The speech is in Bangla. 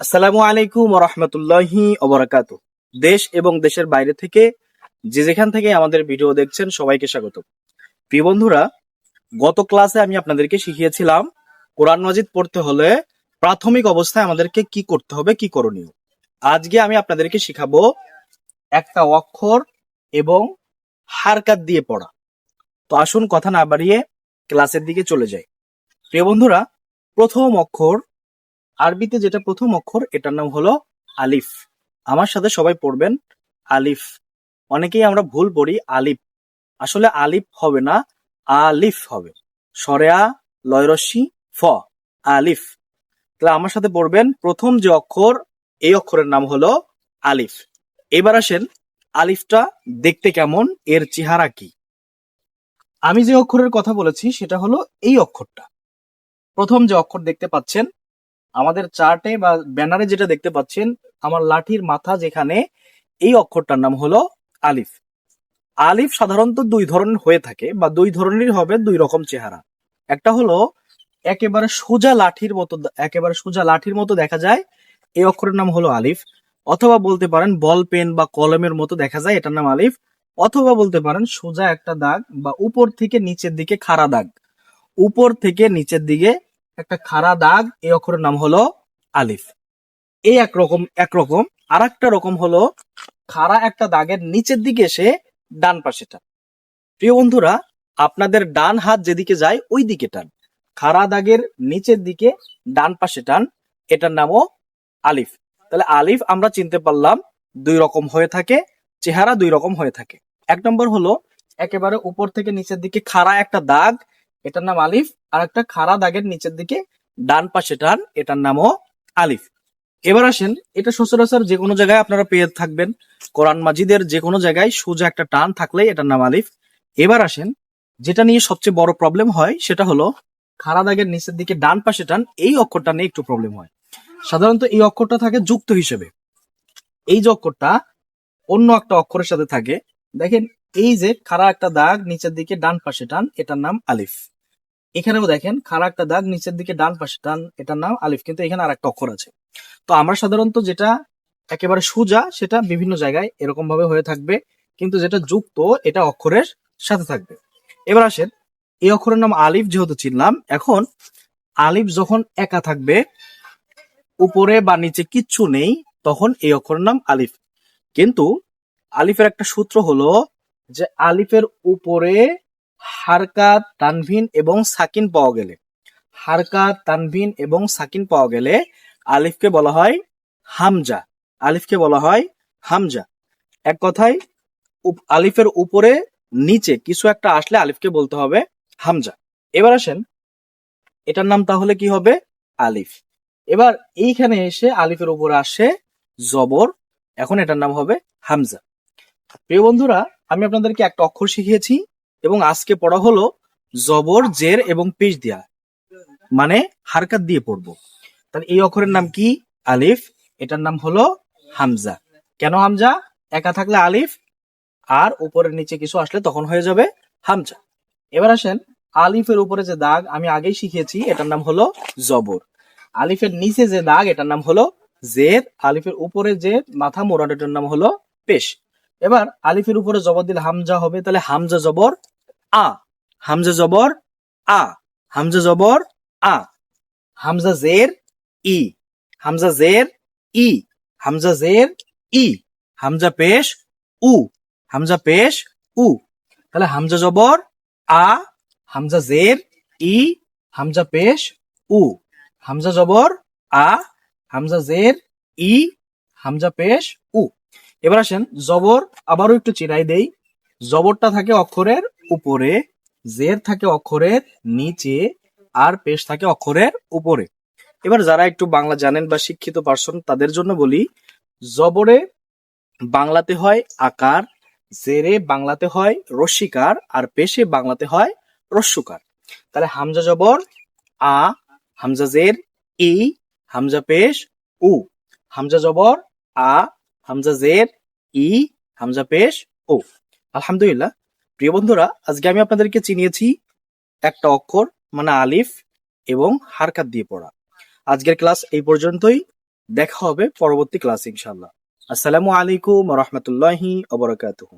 আসসালামু আলাইকুম রহমতুল্লাহি অবরাকাত দেশ এবং দেশের বাইরে থেকে যে যেখান থেকে আমাদের ভিডিও দেখছেন, সবাইকে স্বাগত। প্রিয় বন্ধুরা, গত ক্লাসে আমি আপনাদেরকে শিখিয়েছিলাম, কোরআন মাজিদ পড়তে হলে প্রাথমিক অবস্থায় আমাদেরকে কি করতে হবে, কি করণীয়। আজকে আমি আপনাদেরকে শিখাবো একটা অক্ষর এবং হারকাত দিয়ে পড়া। তো আসুন, কথা না বাড়িয়ে ক্লাসের দিকে চলে যাই। প্রিয় বন্ধুরা, প্রথম অক্ষর আরবিতে যেটা প্রথম অক্ষর, এটার নাম হলো আলিফ। আমার সাথে সবাই পড়বেন, আলিফ। অনেকেই আমরা ভুল পড়ি, আলিফ। আসলে আলিফ হবে না, আলিফ হবে। সরেয়া লয়রস্যি ফ, আলিফ। তাহলে আমার সাথে পড়বেন, প্রথম যে অক্ষর, এই অক্ষরের নাম হলো আলিফ। এবার আসেন, আলিফটা দেখতে কেমন, এর চেহারা কি? আমি যে অক্ষরের কথা বলেছি, সেটা হলো এই অক্ষরটা। প্রথম যে অক্ষর দেখতে পাচ্ছেন আমাদের চার্টে বা ব্যানারে যেটা দেখতে পাচ্ছেন, আমার লাঠির মাথা যেখানে, এই অক্ষরটার নাম হলো আলিফ। আলিফ সাধারণত দুই ধরনের হয়ে থাকে বা দুই ধরনের হবে দুই রকম চেহারা। একটা হলো একেবারে সোজা লাঠির মতো, একেবারে সোজা লাঠির মতো দেখা যায়, এই অক্ষরের নাম হলো আলিফ। অথবা বলতে পারেন বল, পেন বা কলমের মতো দেখা যায়, এটার নাম আলিফ। অথবা বলতে পারেন সোজা একটা দাগ বা উপর থেকে নিচের দিকে খাড়া দাগ। উপর থেকে নিচের দিকে একটা খাড়া দাগ, এই অক্ষরের নাম হলো আলিফ। এই একরকম একরকম আর একটা রকম হলো খাড়া একটা দাগের নিচের দিকে এসে ডান পাশেটা। প্রিয় বন্ধুরা, আপনাদের ডান হাত যেদিকে যায় ওই দিকে টান। খাড়া দাগের নিচের দিকে ডান পাশে টান, এটার নামও আলিফ। তাহলে আলিফ আমরা চিনতে পারলাম দুই রকম হয়ে থাকে, চেহারা দুই রকম হয়ে থাকে। এক নম্বর হলো, একেবারে উপর থেকে নিচের দিকে খাড়া একটা দাগ, এটার নাম আলিফ। আর একটা খাড়া দাগের নিচের দিকে, ডান পাশে টান এটার নামও আলিফ। এবার আসেন, এটা সচরাচর যে কোনো জায়গায় আপনারা পেয়ে থাকবেন। কোরআন মাজিদের যে কোনো জায়গায় সোজা একটা টান থাকলেই এটার নাম আলিফ। এবার আসেন, যেটা নিয়ে সবচেয়ে বড় প্রবলেম হয়, সেটা হলো খাড়া দাগের নিচের দিকে ডান পাশে টান, এই অক্ষরটা নিয়ে একটু প্রবলেম হয়। সাধারণত এই অক্ষরটা থাকে যুক্ত হিসেবে। এই যে অক্ষরটা অন্য একটা অক্ষরের সাথে থাকে, দেখেন এই যে খাড়া একটা দাগ নিচের দিকে ডান পাশে টান, এটার নাম আলিফ। এখানেও দেখেন, খাড়া একটা দাগ নিচের দিকে ডান পাশে, ডান এটার নাম আলিফ, কিন্তু এখানে আর একটা অক্ষর আছে। তো আমরা সাধারণত যেটা একেবারে সোজা, সেটা বিভিন্ন জায়গায় এরকম ভাবে হয়ে থাকবে, কিন্তু যেটা যুক্ত, এটা অক্ষরের সাথে থাকবে। এবার আসেন, এই অক্ষরের নাম আলিফ যেহেতু চিনলাম, এখন আলিফ যখন একা থাকবে, উপরে বা নিচে কিচ্ছু নেই, তখন এই অক্ষরের নাম আলিফ। কিন্তু আলিফের একটা সূত্র হলো যে আলিফের উপরে হারকাত তানভিন এবং সাকিন পাওয়া গেলে। হারকাত তানভিন এবং সাকিন পাওয়া গেলে আলিফকে বলা হয় হামজা। আলিফকে বলা হয় হামজা। এক কথায় আলিফের উপরে নিচে কিছু একটা আসলে আলিফকে বলতে হবে হামজা। এবার আসেন, এটার নাম তাহলে কি হবে? আলিফ। এবার এইখানে এসে আলিফের উপরে আসে জবর, এখন এটার নাম হবে হামজা। প্রিয় বন্ধুরা, আমি আপনাদেরকে একটা অক্ষর শিখিয়েছি। এবং আজকে পড়া হলো জবর, জের এবং পেশ দেয়া মানে হারকাত দিয়ে পড়ব। তাহলে এই অক্ষরের নাম কি? আলিফ। এটার নাম হলো হামজা। কেন হামজা? একা থাকলে আলিফ, আর উপরের নিচে কিছু আসলে তখন হয়ে যাবে হামজা। এবার আসেন, আলিফের উপরে যে দাগ, আমি আগেই শিখিয়েছি, এটার নাম হলো জবর। আলিফের নিচে যে দাগ, এটার নাম হলো জের। আলিফের উপরে যে মাথা মোড়ান, এটার নাম হলো পেশ। এবার আলিফের উপরে জবর দিলে হামজা হবে, তাহলে হামজা জবর আ, হামজা জবর আ, হামজা জবর আ, হামজা জের ই, হামজা জের ই, হামজা জের ই, হামজা পেশ উ, হামজা পেশ উ, তাহলে হামজা জবর আ, হামজা জের ই, হামজা পেশ উ, হামজা জবর আ, হামজা জের ই, হামজা পেশ উ। এবার আসেন, জবর আবারও একটু চিরাই দেই। জবরটা থাকে অক্ষরের উপরে, জের থাকে অক্ষরের নিচে, আর পেশ থাকে অক্ষরের উপরে। এবার যারা একটু বাংলা জানেন বা শিক্ষিত পার্সন, তাদের জন্য বলি, জবরে বাংলাতে হয় আকার, জেরে বাংলাতে হয় রস্যিকার আর পেশে বাংলাতে হয় রস্যকার তাহলে হামজা জবর, আ, হামজা জের, ই, হামজা পেশ, উ। হামজা জবর, আ হামজা জের, ই, হামজা পেশ, ও। আলহামদুলিল্লাহ। প্রিয় বন্ধুরা, আজকে আমি আপনাদেরকে চিনিয়েছি একটা অক্ষর মানে আলিফ এবং হারকাত দিয়ে পড়া। আজকের ক্লাস এই পর্যন্তই। দেখা হবে পরবর্তী ক্লাস ইনশাল্লাহ আসসালামু আলাইকুম রহমতুল্লাহি অবরাকাতুহ